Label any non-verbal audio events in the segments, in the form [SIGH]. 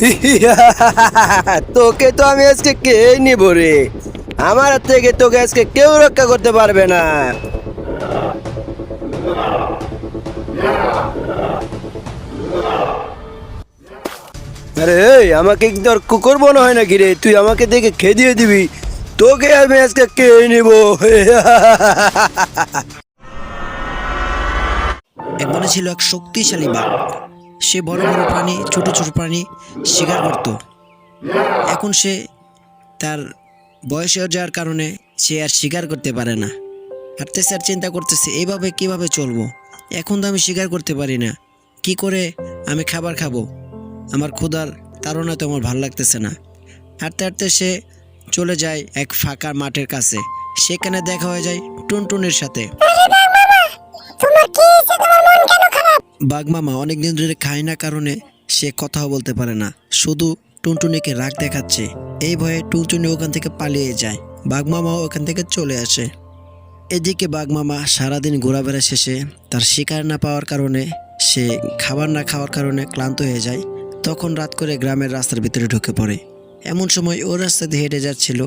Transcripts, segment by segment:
[LAUGHS] তোকে তো আমি আজকে কে নিব রে? আমার থেকে তোকে আজকে কেউ রক্ষা করতে পারবে না। আরে আমাকে তোর কুকুর মনে হয় নাকি রে? তুই আমাকে দেখে খেদিয়ে দিবি। তোকে আমি আজকে কে নিব? একবারে ছিল এক শক্তিশালী বাঘ। সে বড় বড় প্রাণী, ছোট ছোট প্রাণী শিকার করত। এখন সে তার বয়স হয়ে যাওয়ার কারণে সে আর শিকার করতে পারে না। হাঁটতেছে আর চিন্তা করতেছে, এইভাবে কীভাবে চলবো? এখন তো আমি শিকার করতে পারি না। কি করে আমি খাবার খাব? আমার ক্ষুধার তাড়না তো আমার ভালো লাগতেছে না। হাঁটতে হাঁটতে সে চলে যায় এক ফাঁকা মাঠের কাছে। সেখানে দেখা হয়ে যায় টুনটুনের সাথে। বাঘমামা অনেকদিন ধরে খায় না কারণে সে কথাও বলতে পারে না। শুধু টুনটুনিকে রাগ দেখাচ্ছে। এই ভয়ে টুনটুনি ওখান থেকে পালিয়ে যায়। বাঘমামাও ওখান থেকে চলে আসে। এদিকে বাঘমামা সারাদিন ঘোরাফেরা শেষে তার শিকার না পাওয়ার কারণে সে খাবার না খাওয়ার কারণে ক্লান্ত হয়ে যায়। তখন রাত করে গ্রামের রাস্তার ভিতরে ঢুকে পড়ে। এমন সময় ও রাস্তা দিয়ে হেঁটে যাচ্ছিল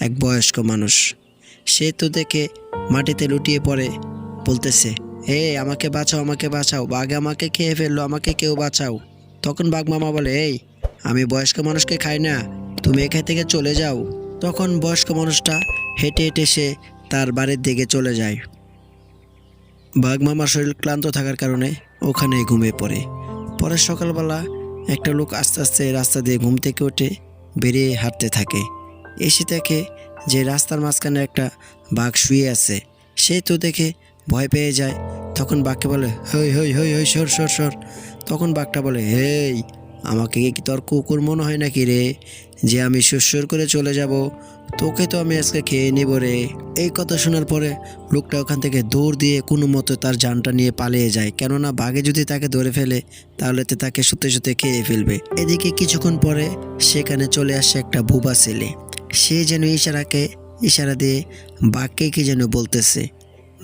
এক বয়স্ক মানুষ। সে তো দেখে মাটিতে লুটিয়ে পড়ে বলতেছে হে, আমাকে বাঁচাও আমাকে বাঁচাও। বাঘ আমাকে খেয়ে ফেলল, আমাকে কেউ বাঁচাও। তখন বাঘ মামা বলে, এই, আমি বয়স্ক মানুষকে খাই না, তুমি এখান থেকে চলে যাও। তখন বয়স্ক মানুষটা হেঁটে হেঁটে সে তার বাড়ির দিকে চলে যায়। বাঘ মামার শরীর ক্লান্ত থাকার কারণে ওখানে ঘুমিয়ে পড়ে। পরে সকালবেলা একটা লোক আস্তে আস্তে রাস্তা দিয়ে ঘুম থেকে উঠে বেরিয়ে হাঁটতে থাকে। এসে দেখে যে রাস্তার মাঝখানে একটা বাঘ শুয়ে আছে। সে তো দেখে ভয় পেয়ে যায়। তখন বাঘকে বলে, হই হই হই হই, সর সর সর। তখন বাঘটা বলে, হেই, আমাকে কি তোর কুকুর মনে হয় নাকি রে? যে আমি সুরসুর করে চলে যাব, তোকে তো আমি আজকে খেয়ে নিব রে। এই কথা শোনার পরে লোকটা ওখান থেকে দৌড় দিয়ে কোনো মতো তার জানটা নিয়ে পালিয়ে যায়। কেননা বাঘে যদি তাকে ধরে ফেলে, তাহলে তো তাকে সুতে সুতে খেয়ে ফেলবে। এদিকে কিছুক্ষণ পরে সেখানে চলে আসে একটা বুবা ছেলে। সে যেন ইশারাকে, ইশারা দিয়ে বাঘকে কি যেন বলতেছে।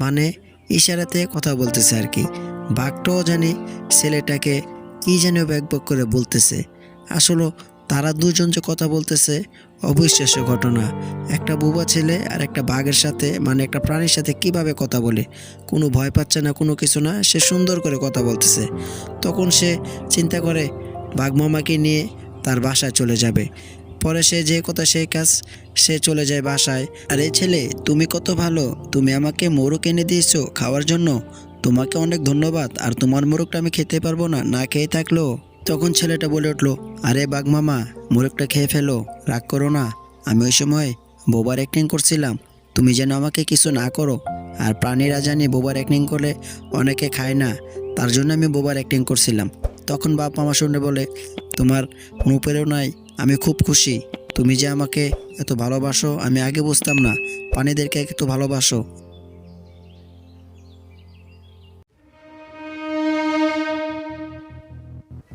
মানে ইশারাতে কথা বলতেছে আর কি। বাঘটাও জানি, ছেলেটাকে কি যেন ব্যাকবক করে বলতেছে। আসলে তারা দুজন যে কথা বলতেছে, অবিশ্বাস্য ঘটনা। একটা বুবা ছেলে আর একটা বাঘের সাথে মানে একটা প্রাণীর সাথে কীভাবে কথা বলে? কোনো ভয় পাচ্ছে না, কোনো কিছু না, সে সুন্দর করে কথা বলতেছে। তখন সে চিন্তা করে, বাঘ মামাকে নিয়ে তার বাসায় চলে যাবে। পরে সে যে কথা সেই কাজ, সে চলে যায় বাসায়। আরে ছেলে, তুমি কত ভালো। তুমি আমাকে মোরগ এনে দিয়েছ খাওয়ার জন্য। তোমাকে অনেক ধন্যবাদ। আর তোমার মোরগটা আমি খেতে পারব না না খেয়ে থাকল। তখন ছেলেটা বলে উঠল, আরে বাঘ মামা, মোরগটা খেয়ে ফেলো, রাগ করো না। আমি ওই সময় বোবার অ্যাক্টিং করছিলাম। তুমি যেন আমাকে কিছু না করো। আর প্রাণীরা জানি বোবার অ্যাক্টিং করলে অনেকে খায় না। তার জন্য আমি বোবার অ্যাক্টিং করছিলাম। তখন বাপ মামা শুনে বলে, তোমার অনুপ্রেরণায় আমি খুব খুশি। তুমি যে আমাকে এত ভালোবাসো, আমি আগে বুঝতাম না। পানিদেরকে এত ভালোবাসো।